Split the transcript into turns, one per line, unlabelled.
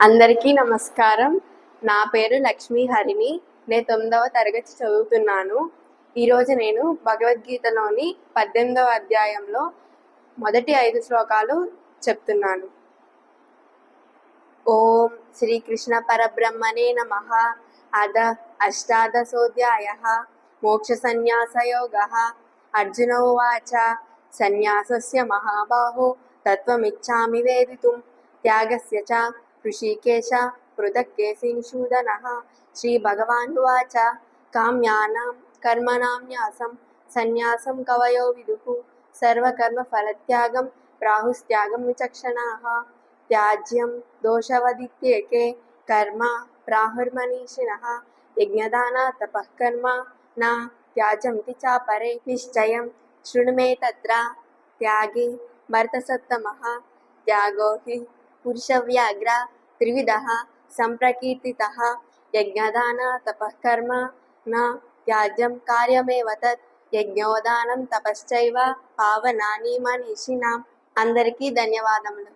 అందరికీ నమస్కారం. నా పేరు లక్ష్మీ హరిణి. నేను తొమ్మిదవ తరగతి చదువుతున్నాను. ఈరోజు నేను భగవద్గీతలోని పద్దెనిమిదవ అధ్యాయంలో మొదటి ఐదు శ్లోకాలు చెప్తున్నాను. ఓం శ్రీకృష్ణ పరబ్రహ్మణే నమ. అద అష్టాదశోధ్యాయ. మోక్ష సన్యాసయోగ. అర్జున ఉవాచ. సన్యాసస్య మహాబాహో. తత్వమిచ్చామి వేదితుం. త్యాగస్య చ. ఋషికేశ పృథక్ కేశినిషూదనः శ్రీభగవానువాచ. కామ్యానాం కర్మణాం న్యాసం. సన్యాసం కవయో విదుః. సర్వకర్మఫలత్యాగం ప్రాహుస్త్యాగం విచక్షణాः. త్యాజ్యం దోషవదిత్యేకే. కర్మ ప్రాహుర్మనీషిణः యజ్ఞదానా తపః కర్మ నా త్యాజంతి చాపరే. నిశ్చయం. శృణు మే తత్ర. త్యాగే. భరతసత్తమः త్యాగో హి. పురుషవ్యాఘ్ర త్రివిధ సంప్రకీర్తిత యజ్ఞదాన తపః నా త్యాజ్యం కార్యమేవ తత్ యజ్ఞోదానం తపశ్చైవ పావనాని మనీషిణాం అందరికీ ధన్యవాదములు।